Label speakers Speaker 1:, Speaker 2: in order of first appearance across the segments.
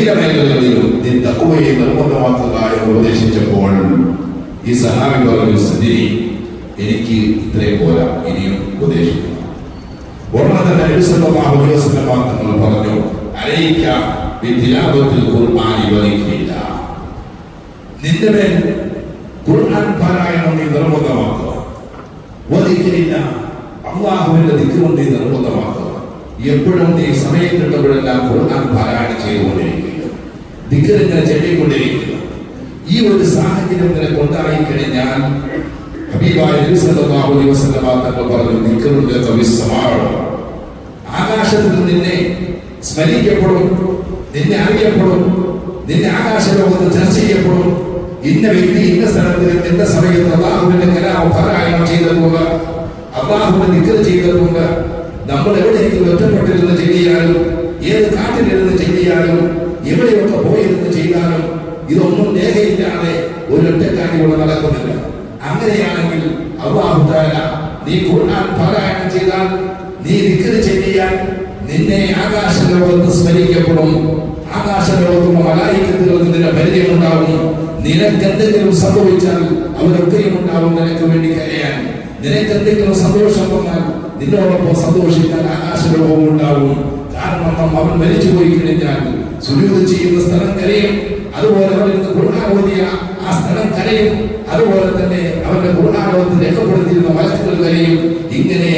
Speaker 1: ചില മേഖലകളിലും തക്കുവയെ നിർബന്ധമാക്കുക എന്ന് ഉപദേശിച്ചപ്പോൾ ഈ സഹാബി പറഞ്ഞു സജിനി എനിക്ക് ഇത്രയും പോരാ ഇനിയും ഉപദേശിക്കണം. ഉടനെ തന്നെ വസല്ലം തങ്ങൾ പറഞ്ഞു അലൈക ബിതിലാവത്തിൽ ഖുർആനി വലിക്കില്ല നിന്റെ മേൽ ഖുർആൻ പാരായണം നീ നിർബന്ധമാക്കുക. വലിക്കില്ല അള്ളാഹുവിന്റെ ദിക്കുകൊണ്ട് നീ നിർബന്ധമാക്കുക. എപ്പോഴും നീ സമയം കിട്ടുമ്പോഴെല്ലാം ഖുർആൻ പാരായണം ചെയ്തുകൊണ്ടിരിക്കുക. ദിക്റിങ്ങനെ ചെല്ലിക്കൊണ്ടിരിക്കുന്നു ഈ ഒരു സാഹചര്യം നിനക്കുണ്ടായി കഴിഞ്ഞാൽ ഹബീബായ തങ്ങൾ പറഞ്ഞു കവിസ്സമാണ് ആകാശത്തിൽ നിന്നെ സ്മരിക്കപ്പെടും നിന്നെ അറിയപ്പെടും നിന്നെ ആകാശലോകത്ത് ചർച്ച ചെയ്യപ്പെടും. ഇന്ന വ്യക്തി ഇന്ന സ്ഥലത്ത് ഇന്ന സമയത്ത് അള്ളാഹുവിന്റെ കലാം പാരായണം ചെയ്തിട്ടുണ്ട് അള്ളാഹുവിന്റെ നിക്കൽ ചെയ്തിട്ടുണ്ട് നമ്മൾ എവിടെയെങ്കിലും ഒറ്റപ്പെട്ടിരുന്ന് ചെയ്യാനും ഏത് കാട്ടിലിരുന്ന് ചെയ്യാനും എവിടെയൊക്കെ പോയിരുന്ന് ചെയ്താലും ഇതൊന്നും രേഖയില്ലാതെ ഒരു ഒറ്റക്കാരികൾ നടക്കുന്നില്ല. അങ്ങനെയാണെങ്കിൽ അള്ളാഹുദാല നീ ഖുർആൻ പാരായണം ചെയ്താൽ നീ വിക്രി ചെയ്യാൻ നിന്നെ ആകാശ ലോകത്ത് സ്മരിക്കപ്പെടും. ആകാശ ലോകത്തുള്ള മലായിക്കത്തുകൾക്ക് നിന്റെ പരിചയമുണ്ടാവും നിനക്ക് എന്തെങ്കിലും സംഭവിച്ചാൽ അവരൊക്കെയും ഉണ്ടാവും നിനക്ക് വേണ്ടി കരയാൻ. നിനക്ക് സന്തോഷം വന്നാൽ നിന്നോടൊപ്പം സന്തോഷിക്കാൻ ആകാശ ലോകവും ഉണ്ടാവും കാരണം അവൻ മരിച്ചു പോയി കഴിഞ്ഞാൽ സുരൂത് ചെയ്യുന്ന സ്ഥലം കരയും. അതുപോലെ അവരുടെ ഗുണാബോധിയ ആ സ്ഥലം കരയും. അതുപോലെ തന്നെ അവന്റെ ഗുണാലോകത്ത് രേഖപ്പെടുത്തിയിരുന്ന മലക്കുകൾ കരയും. ഇങ്ങനെ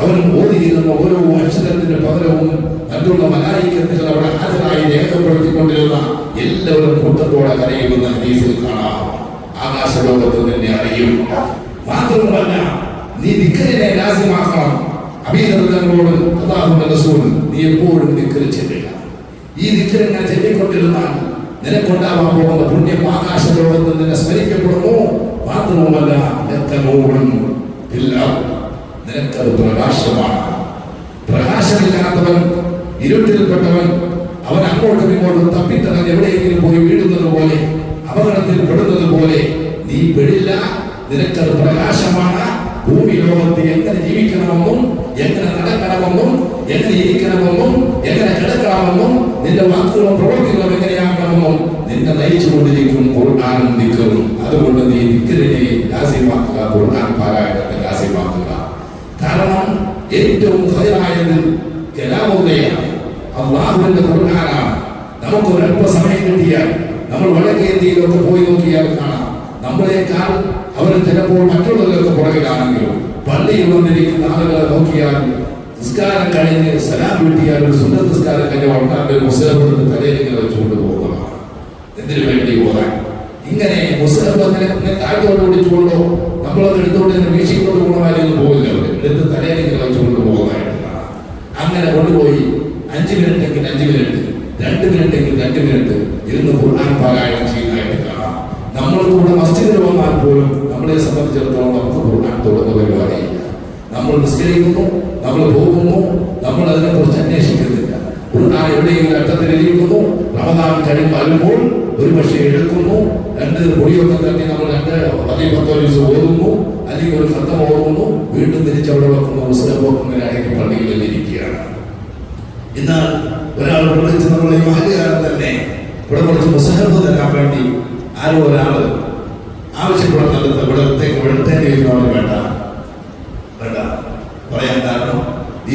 Speaker 1: അവർ ഓതിയിരുന്ന ഓരോ അക്ഷരത്തിന്റെ പകരവും മറ്റുള്ള മലായിക്കത്തുകൾ അവിടെ ഹാജരായി രേഖപ്പെടുത്തിക്കൊണ്ടിരുന്ന എല്ലാവരും കൂട്ടത്തോടെ കരയുമെന്ന് ഹദീസിൽ കാണാം. ആകാശലോകത്ത് തന്നെ അറിയും. മാത്രമല്ല നീ നിക്കലിനെ ലാസ്യമാക്കണം അഭിനന്ദനങ്ങളോട് അള്ളാഹുന്റെ റസൂൽ നീ എപ്പോഴും നിക്കൽ ചെല്ലുക ഈ ദിക്കറിനെ ചെല്ലിക്കൊണ്ടിരുന്നാൽ നിനക്കുണ്ടാവാൻ പോകുന്ന പുണ്യം ആകാശത്തോടൊന്ന് നിന്നെ സ്മരിക്കപ്പെടുന്നു മാത്രവുമല്ല നിനക്കത് പ്രകാശമാണ്. പ്രകാശമില്ലാത്തവൻ ഇരുട്ടിൽപ്പെട്ടവൻ അവൻ അങ്ങോട്ടും ഇങ്ങോട്ടും തപ്പിത്തടൻ എവിടെയെങ്കിലും പോയി വീഴുന്നത് പോലെ അപകടത്തിൽ പെടുന്നത് പോലെ നീ പെടില്ല. നിനക്കത് പ്രകാശമാണ്. ഭൂമി ലോകത്ത് എങ്ങനെ ജീവിക്കണമെന്നും എങ്ങനെ നടക്കണമെന്നും എങ്ങനെ ഇരിക്കണമെന്നും എങ്ങനെ നിന്റെ വാക്കുകളും പ്രവർത്തികളും എങ്ങനെയാകണമെന്നും നിന്നെ നയിച്ചുകൊണ്ടിരിക്കും ഖുർആാനും നിൽക്കുന്നു അതുകൊണ്ട് നീ നിക്കലിനെ രാസ്യമാക്കുക ഖുർആൻ പാരായണത്തെ രാസ്യമാക്കുക കാരണം ഏറ്റവും ഹൈറായത് കലാമുദയാണ് അള്ളാഹുവിന്റെ ഖുർആനാണ്. നമുക്ക് ഒരല്പ സമയം കിട്ടിയാൽ നമ്മൾ വടക്കേന്ത്യയിലൊക്കെ പോയി നോക്കിയാൽ കാണാം. നമ്മളെക്കാൾ അവർ ചിലപ്പോൾ മറ്റുള്ളവരൊക്കെ പുറകിലാണെങ്കിലും പള്ളിയിൽ വന്നിരിക്കുന്ന ആളുകളെ നോക്കിയാൽ നിസ്കാരം കഴിഞ്ഞ് സലാം വീട്ടിയാൽ ഒരു സുന്ദർ നിസ്കാരം കഴിഞ്ഞ വളരെ മുസ്ലിം തലയിലിങ്ങനെ വെച്ചുകൊണ്ട് പോകുന്നതാണ്. എന്തിനു വേണ്ടി ഓതാൻ ഇങ്ങനെ മുസ്ലിം അങ്ങനെ താഴ്ത്തോടുകൂടി ചൂണ്ടോ നമ്മളത് എടുത്തുകൊണ്ട് തന്നെ വീക്ഷിക്കൊണ്ട് പോകണമായിരുന്നു പോകില്ല അവർ എടുത്ത് തലയിലിങ്ങനെ വെച്ചുകൊണ്ട് പോകുന്നതായിട്ടാണ്. അങ്ങനെ കൊണ്ടുപോയി അഞ്ച് മിനിറ്റ് എങ്കിൽ അഞ്ച് മിനിറ്റ് രണ്ട് മിനിറ്റ് എങ്കിൽ രണ്ട് മിനിറ്റ് ഇരുന്ന് ഖുർആൻ പാരായണം ചെയ്യുന്നതായിട്ട് കാണാം. നമ്മൾ കൂടെ മസ്ജിദിൽ വന്നാൽ പോലും നമ്മളെ സംബന്ധിച്ചിടത്തോളം നമുക്ക് ഖുർആൻ തുടങ്ങുന്ന പരിപാടിയില്ല നമ്മൾ നിസ്കരിക്കുന്നു നമ്മൾ പോകുന്നു നമ്മൾ അതിനെ കുറിച്ച് അന്വേഷിക്കുന്നില്ല. ഖുർആൻ എവിടെയെങ്കിലും എഴുതിക്കുന്നു റമദാൻ കഴിയും വരുമ്പോൾ ഒരു പക്ഷേ എടുക്കുന്നു രണ്ട് പൊടിയൊക്കെ തന്നെ നമ്മൾ രണ്ട് പതി പത്തോ ദിവസം ഓതുന്നു അല്ലെങ്കിൽ ഒരു കത്തം ഓതുന്നു വീണ്ടും തിരിച്ച് അവിടെ വെക്കുന്ന മുസ്ലിം അടങ്ങി പള്ളികളിൽ ഇരിക്കുകയാണ്. എന്നാൽ ഒരാൾ വിളിച്ച് നമ്മൾ ഈ മഹല്യാരം തന്നെ ഇവിടെ കുറച്ച് മുസഹബ് തരാൻ വേണ്ടി ആരോ ഒരാൾ ആവശ്യപ്പെടുന്നത് ഇവിടത്തേക്ക് ഇരുന്നവർ വേണ്ട. വേണ്ട. പറയാൻ കാരണം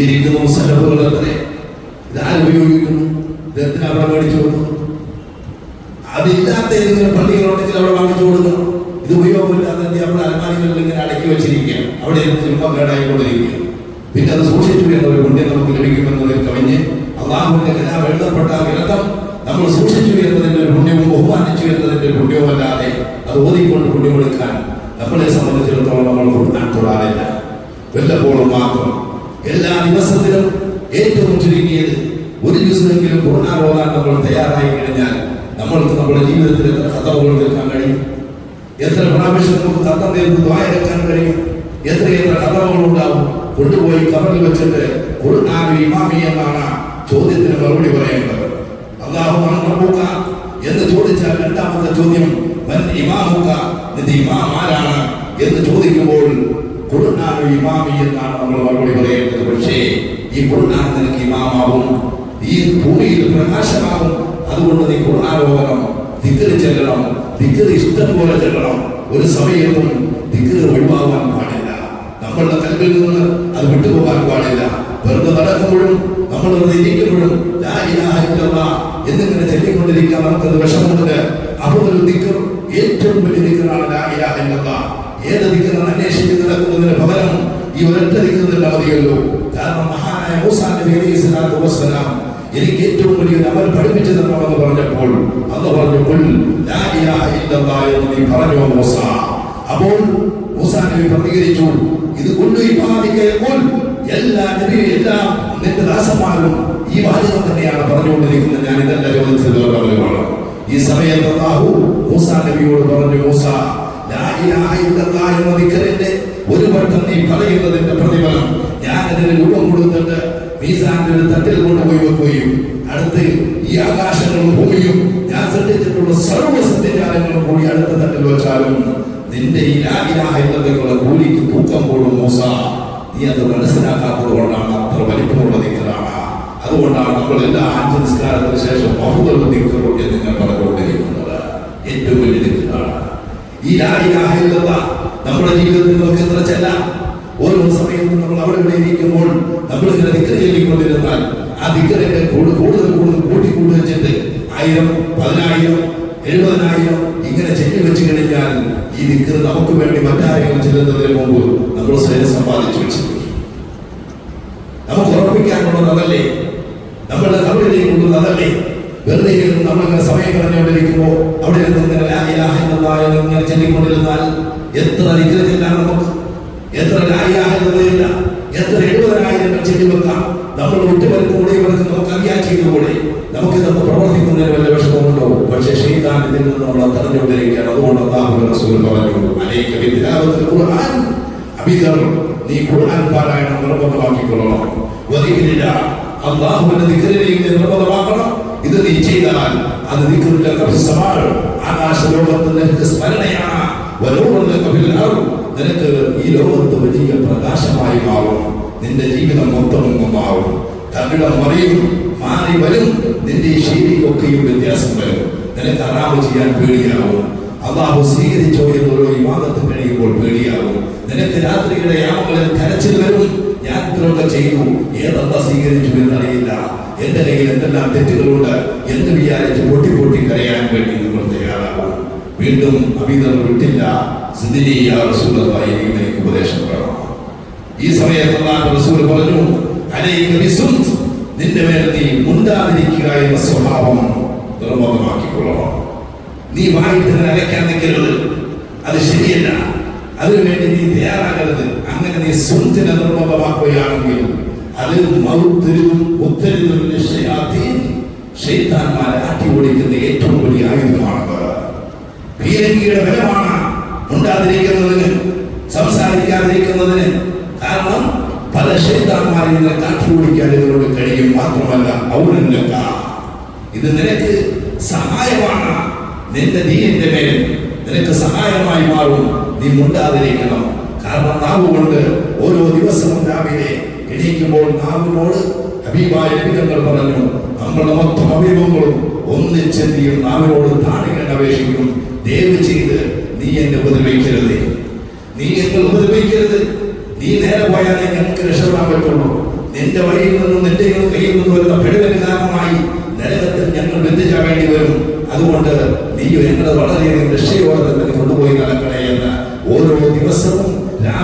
Speaker 1: ഇരിക്കുന്ന മുസഹബുകൾ എത്ര ഇതാര് ഉപയോഗിക്കുന്നു? ഇതെന്തിനാ അവിടെ മേടിച്ചു കൊടുക്കുന്നു. അതില്ലാത്ത ഏതെങ്കിലും പള്ളികളുണ്ടെങ്കിൽ അവിടെ വാങ്ങിച്ചു കൊടുക്കണം ഇത് ഉപയോഗമില്ലാതെ നമ്മുടെ അലമാരികളിൽ ഇങ്ങനെ അടക്കി വെച്ചിരിക്കുകയാണ് അവിടെ ഇരുന്ന് ചുമ്മാ കേടായിക്കൊണ്ടിരിക്കുക. പിന്നെ അത് സൂക്ഷിച്ചു എന്നൊരു പുണ്യം നമുക്ക് ലഭിക്കുമെന്നതിൽ കവിഞ്ഞ് അള്ളാഹുവിന്റെ കലാം എഴുതപ്പെട്ട ഗ്രന്ഥം നമ്മൾ സൂക്ഷിച്ചു എന്നതിന്റെ ഒരു പുണ്യവും ബഹുമാനിച്ചു എന്നതിന്റെ ഒരു പുണ്യവുമല്ലാതെ അത് ഓതിക്കൊണ്ട് പുണ്യമെടുക്കാൻ നമ്മളെ സംബന്ധിച്ചിടത്തോളം നമ്മൾ കൊടുക്കാൻ തൊടാറില്ല വല്ലപ്പോഴും മാത്രം. എല്ലാ ദിവസത്തിലും ഏറ്റവും ചുരുങ്ങിയത് ഒരു ദിവസമെങ്കിലും ഖുർആൻ ഓതാൻ നമ്മൾ തയ്യാറായി കഴിഞ്ഞാൽ നമ്മൾക്ക് നമ്മുടെ ജീവിതത്തിൽ എത്ര കഥകൾ തീർക്കാൻ കഴിയും? എത്ര പ്രാവശ്യം നമുക്ക് കഥം നേരിട്ട് വായക്കാൻ കഴിയും? എത്ര എത്ര കഥകൾ കൊണ്ടുപോയി കവറിൽ വെച്ചിട്ട് ഖുർആൻ ഇമാമി എന്നാണ് ചോദ്യത്തിന് മറുപടി പറയേണ്ടത്. അള്ളാഹു റബ്ബുക എന്ന് ചോദിച്ചാൽ രണ്ടാമത്തെ ചോദ്യം ഇമാമുക്ക? ഇമാമുക നിന്റെ ഇമാം ആരാണ് എന്ന് ചോദിക്കുമ്പോൾ ഖുർആൻ ഇമാമി എന്നാണ് നമ്മൾ മറുപടി പറയുന്നത് പക്ഷേ ഈ ഖുർആൻ നിനക്ക് ഇമാമാവും ഈ ഭൂമിയിൽ പ്രകാശമാവും. അതുകൊണ്ട് നീ ഓതണം ദിക്കറ് ചെല്ലണം ദിക്കറ് ഇഷ്ടം പോലെ ചെല്ലണം. ഒരു സമയത്തും ദിക്കറ് ഒഴിവാകാൻ പാടില്ല. നമ്മളുടെ കൽവിൽ നിന്ന് അത് വിട്ടുപോകാൻ പാടില്ല. വെറുതെ നടക്കുമ്പോഴും നമ്മൾ വെറുതെ ഇരിക്കുമ്പോഴും എന്നിങ്ങനെ ചെല്ലിക്കൊണ്ടിരിക്കാൻ നമുക്കത് വിഷമമുണ്ട്. അപ്പോൾ ദിക്കർ ഏറ്റവും വലിയ ദിക്കറാണ് ലാ ഇലാഹ ഏത് ദിക്കറാണ് അന്വേഷിച്ച് നടക്കുന്നതിന് പകരം ഈ ഒരൊറ്റ ദിക്കറില്ല മതിയല്ലോ. കാരണം മഹാനായ മൂസാ നബി അലൈഹി സ്വലാത്തു വസ്സലാം എനിക്ക് ഏറ്റവും വലിയൊരു അമൽ പഠിപ്പിച്ചു തരണമെന്ന് പറഞ്ഞപ്പോൾ അന്ന് പറഞ്ഞു ലാ ഇലാഹ ഇല്ലല്ലാഹ് എന്ന് പറഞ്ഞു മൂസ. അപ്പോൾ മൂസ നബി പ്രതികരിച്ചു ഇത് കൊണ്ടു ഇബാദിക്കയപ്പോൾ എല്ലാ നബിയും എല്ലാ നിന്റെ ദാസന്മാരും ഈ വാചകം തന്നെയാണ് പറഞ്ഞുകൊണ്ടിരിക്കുന്നത്. ഞാൻ ഇതെല്ലാം ചോദിച്ചത് ഈ സമയത്ത് മൂസാ നബിയോട് പറഞ്ഞു മൂസ എന്ന വിക്കറിന്റെ ഒരു വട്ടം നീ പറയുന്നതിന്റെ പ്രതിഫലം ഞാൻ അതിന് രൂപം കൊടുത്തിട്ട് മീസാന്റെ ഒരു തട്ടിൽ കൊണ്ടുപോയി വെക്കുകയും അടുത്ത് ഈ ആകാശങ്ങളും ഭൂമിയും ഞാൻ സൃഷ്ടിച്ചിട്ടുള്ള സർവസത്യജാലങ്ങളും കൂടി അടുത്ത തട്ടിൽ വെച്ചാലും നിന്റെ ഈ ലാ ഇലാഹ ഇല്ലല്ലാഹുള്ള കൂലിക്ക് തൂക്കം കൂടും മൂസ നീ അത് മനസ്സിലാക്കാത്തത് കൊണ്ടാണ് അത്ര വലിപ്പമുള്ള നിക്കലാണ് അതുകൊണ്ടാണ് നമ്മൾ എല്ലാ അഞ്ച് നിസ്കാരത്തിന് ശേഷം ബഹുദുള്ള ദിക്റും നിങ്ങൾ പറഞ്ഞുകൊണ്ടിരിക്കുന്നത്. ഏറ്റവും വലിയ ദിക്റാണ് ഈ ലാ ഇലാഹ ഇല്ലല്ലാഹ് നമ്മുടെ ജീവിതത്തിൽ നമുക്ക് എത്ര ചെല്ല. ഓരോ സമയത്തും നമ്മൾ അവിടെ ഇരിക്കുമ്പോൾ നമ്മൾ ഇങ്ങനെ ദിക്റ് ചൊല്ലിക്കൊണ്ടിരുന്നാൽ ആ ദിക്റിന്റെ കൂടുതൽ കൂടുതൽ കൂടുതൽ കൂട്ടി കൂട്ടി വെച്ചിട്ട് ആയിരം പതിനായിരം എഴുപതിനായിരം ഇങ്ങനെ ചെല്ലി വെച്ച് കഴിഞ്ഞാൽ ഈ ദിക്റ് നമുക്ക് വേണ്ടി മറ്റാരെങ്കിലും ചെല്ലുന്നതിന് മുമ്പ് നമ്മൾ സ്വയം സമ്പാദിച്ചു വെച്ചിട്ടുണ്ട് നമുക്ക് ഉറപ്പിക്കാനുള്ളത് അതല്ലേ? കബറിലേക്കുള്ളത് അതല്ലേ? വെറുതെ ഇരുന്ന് നമ്മളിങ്ങനെ സമയം കളഞ്ഞുകൊണ്ടിരിക്കുമ്പോൾ അവിടെ ഇരുന്ന് ഇങ്ങനെ ലാ ഇലാഹ ഇങ്ങനെ ചൊല്ലിക്കൊണ്ടിരുന്നാൽ എത്ര ചെല്ലാൻ നമുക്ക്? എത്ര ലാ ഇലാഹ എത്ര എഴുപതിനായിരങ്ങൾ ചെല്ലി വെക്കാം നമ്മൾ വിട്ടുവരുന്ന കൂടെ ഇവർക്ക് നമുക്ക് അറിയാൻ ചെയ്തുകൂടെ നമുക്ക് ഇതൊക്കെ പ്രവർത്തിക്കുന്നതിന് വല്ല വിഷമമുണ്ടോ? പക്ഷേ ഷെയ്താൻ ഇതിൽ നിന്ന് നമ്മൾ തടഞ്ഞുകൊണ്ടിരിക്കുകയാണ്. അതുകൊണ്ട് അള്ളാഹു റസൂൽ പറഞ്ഞു അനേക ബിത്തിലാവത്തിൽ ഖുർആൻ. അബിദർ നീ ഖുർആൻ പാരായണം നിർബന്ധമാക്കിക്കൊള്ളണം. അള്ളാഹുവിന്റെ ദിക്റിനെയും നീ നിർബന്ധമാക്കണം. ഇത് നീ ചെയ്താൽ അത് ആകാശലോകത്തിന്റെ സ്മരണയാണ്. നിനക്ക് ഈ ലോകത്ത് വലിയ പ്രകാശമായി മാറും. നിന്റെ ജീവിതം മൊത്തം മാറും. തകിടം മറിയും മാറി വരും. നിന്റെ ശൈലിക്കൊക്കെയും വ്യത്യാസം വരും. നിനക്ക് ചെയ്യാൻ പേടിയാവും. അള്ളാഹു സ്വീകരിച്ചോ എന്നൊരു വിവാദത്തിൽ കഴിയുമ്പോൾ പേടിയാവും. നിനക്ക് രാത്രിയുടെ യാമങ്ങളിൽ കരച്ചിൽ വരും. ചെയ്തു. ഏതല്ല സ്വീകരിച്ചു എന്നറിയില്ല. എന്റെ കയ്യിൽ എന്തെല്ലാം തെറ്റുകളുണ്ട് എന്ന് വിചാരിച്ച് പൊട്ടി പൊട്ടി കരയാൻ വേണ്ടി നിങ്ങൾ തയ്യാറാകും വീണ്ടും അഭിതർ വിട്ടില്ല. ഉപദേശം വേണം ഈ സമയത്തുള്ള പറഞ്ഞു നിന്റെ മേൽ നീ മുണ്ടാതിരിക്കുക എന്ന സ്വഭാവം നിർബന്ധമാക്കിക്കൊള്ളണം. നീ വായിട്ട് അരയ്ക്കാൻ നിൽക്കരുത്. അത് ശരിയല്ല. അതിനുവേണ്ടി നീ തയ്യാറാകരുത്. അങ്ങനെ നീ സുന്ദര നിർബന്ധമാക്കുകയാണെങ്കിൽ അത് മൗത്തിലും ഉത്തരവും ഷെയ്ത്താന്മാരെ ആട്ടി ഓടിക്കുന്ന ഏറ്റവും വലിയ ആയുധമാണ് പീരങ്കിയുടെ ബലമാണ് ഉണ്ടാതിരിക്കുന്നതിന് സംസാരിക്കാതിരിക്കുന്നതിന് കാരണം പല ഷെയ്ത്താന്മാരെ ഇങ്ങനെ കാട്ടി ഓടിക്കാൻ ഇതിനോട് കഴിയും മാത്രമല്ല ഔനല്ലക്ക ഇത് നിനക്ക് സഹായമാണ്. നിന്റെ ദീനിന്റെ മേൽ നിനക്ക് സഹായമായി മാറും. നീ മുണ്ടാതിരിക്കണം. കാരണം നാവ് കൊണ്ട് ഓരോ ദിവസവും രാവിലെ എണീക്കുമ്പോൾ നാവിനോട് ഹബീബായ ലഭിതങ്ങൾ പറഞ്ഞു നമ്മുടെ മൊത്തം അഭിമുഖങ്ങളും ഒന്നിച്ചെത്തിയും നാവിനോട് താണിക്കാൻ അപേക്ഷിക്കും. ദയവ് ചെയ്ത് നീ എന്നെ ഉപദ്രവിക്കരുത്. നീ എന്നെ ഉപദ്രവിക്കരുത്. നീ നേരെ പോയാലേ ഞങ്ങൾക്ക് രക്ഷപ്പെടാൻ പറ്റുള്ളൂ. നിന്റെ വഴിയിൽ നിന്നും നിന്റെ കയ്യിൽ നിന്നും വരുന്ന പിഴവിന് കാരണമായി നരകത്തിൽ ഞങ്ങൾ ബന്ധിച്ചാവേണ്ടി വരും. അതുകൊണ്ട് നീ ഞങ്ങളെ വളരെയധികം രക്ഷയോടെ തന്നെ കൊണ്ടുപോയി നടക്കണേ എന്ന്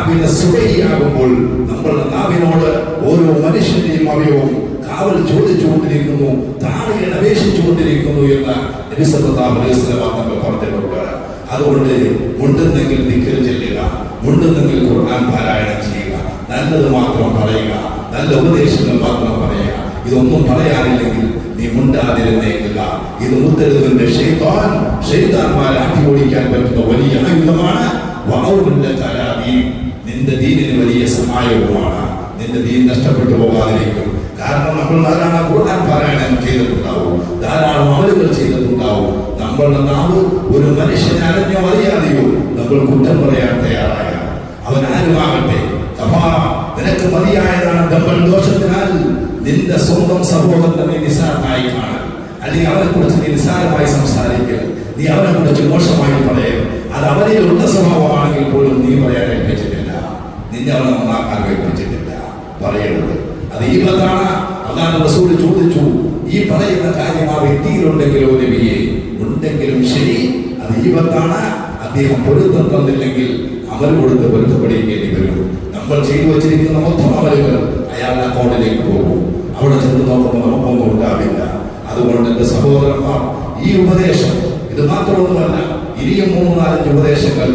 Speaker 1: രാവിലെ സുബഹിയാകുമ്പോൾ നമ്മളുടെ കാവിനോട് ഓരോ മനുഷ്യന്റെയും അവയവും കാവൽ ചോദിച്ചുകൊണ്ടിരിക്കുന്നു താഴെ അപേക്ഷിച്ചുകൊണ്ടിരിക്കുന്നു എന്ന് നബി സല്ലല്ലാഹു അലൈഹി വസല്ലം തങ്ങൾ പറഞ്ഞിട്ടുണ്ട്. അതുകൊണ്ട് ഉണ്ടെന്നെങ്കിൽ ദിക്കൽ ചെല്ലുക ഉണ്ടെന്നെങ്കിൽ ഖുർആൻ പാരായണം ചെയ്യുക നല്ലത് മാത്രം പറയുക നല്ല ഉപദേശങ്ങൾ മാത്രം പറയുക. ഇതൊന്നും പറയാനില്ലെങ്കിൽ നീ മുണ്ടാതിരുന്നേക്കുക. ഇത് മുത്തരുതിന്റെ ഷെയ്ത്താൻ ഷെയ്ത്താന്മാരെ അടിപൊളിക്കാൻ പറ്റുന്ന വലിയ ആയുധമാണ്. വഅൗലിന്റെ കലാദീ നിന്റെ ദീനിന് വലിയ സഹായവുമാണ്. നിന്റെ ദീൻ നഷ്ടപ്പെട്ടു പോകാതിരിക്കും. കാരണം നമ്മൾ ധാരാളം ഖുർആൻ പാരായണം ചെയ്തിട്ടുണ്ടാവും. ധാരാളം അമലുകൾ ചെയ്തിട്ടുണ്ടാവും. നമ്മളുടെ നാവ് ഒരു മനുഷ്യനെ അറിഞ്ഞോ അറിയാതെയോ നമ്മൾ കുറ്റം പറയാൻ തയ്യാറായ. അവൻ ആരുമാകട്ടെ? നിനക്ക് മതിയായതാണ് നമ്മൾ ദോഷത്തിനാൽ നിന്റെ സ്വന്തം സഹോദരനെ നിസാരമായി കാണാൻ അല്ലെങ്കിൽ അവനെ കുറിച്ച് നീ നിസ്സാരമായി സംസാരിക്കൽ. നീ അവനെ കുറിച്ച് മോശമായി പറയൽ. അത് അവനിൽ ഉള്ള സ്വഭാവമാണെങ്കിൽ പോലും നീ പറയാൻ ഏൽപ്പിച്ചിട്ടില്ല. നിന്നെ അവളെ നന്നാക്കാൻ കഴിപ്പിച്ചിട്ടില്ല പറയരുത്. അത് ഈ ബന്ധാണ് അതാണ് റസൂൽ ചോദിച്ചു ഈ പറയുന്ന കാര്യം ആ വ്യക്തിയിലുണ്ടെങ്കിലോ നബിയെ? ഉണ്ടെങ്കിലും ശരി അത് ഈ ബന്ധാണ് അദ്ദേഹം പൊരുത്തം തന്നില്ലെങ്കിൽ അമൽ കൊടുത്ത് പൊരുത്തപ്പെടിക്കേണ്ടി വരും. നമ്മൾ ചെയ്തു വച്ചിരിക്കുന്ന മൊത്തം അമലുകൾ അയാളുടെ അക്കൗണ്ടിലേക്ക് പോകും. അവിടെ ചെന്ന് നോക്കുമ്പോൾ നമുക്കൊന്നും ഉണ്ടാവില്ല. അതുകൊണ്ട് എന്റെ സഹോദരന്മാർ ഈ ഉപദേശം ഇത് മാത്രമൊന്നുമല്ല ഇനിയും മൂന്ന് നാലഞ്ച് ഉപദേശങ്ങൾ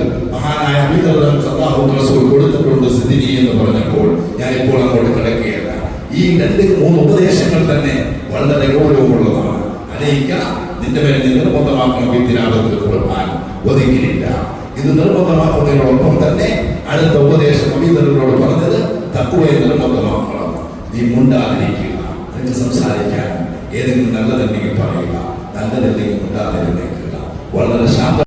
Speaker 1: മഹാനായ അമിതവരം സദാഹു റസൂൽ കൊടുത്തിട്ടുണ്ട് സിദ്ധിനി എന്ന് പറഞ്ഞപ്പോൾ ഞാൻ ഇപ്പോൾ അങ്ങോട്ട് കിടക്കുകയല്ല ഈ രണ്ട് മൂന്ന് ഉപദേശങ്ങൾ തന്നെ വളരെ ഗൗരവമുള്ളതാണ്. അനയിക്ക നിന്റെ മേൽ നീ നിർബന്ധമാക്കണം വിദ്യാലയത്തിൽ ഖുർആൻ ഒതുങ്ങിയില്ല ഇത് നിർബന്ധമാക്കുന്നതിനോടൊപ്പം തന്നെ അടുത്ത ഉപദേശം അമിതരോട് പറഞ്ഞത് തക്കുവയെ നിർബന്ധമാക്കണം. നീ മുണ്ടാതിരിക്കുക. നിനക്ക് സംസാരിക്കാൻ ഏതെങ്കിലും നല്ലതുണ്ടെങ്കിൽ പറയുക. നല്ലതല്ലെങ്കിൽ മുണ്ടാതിരുന്നേക്ക്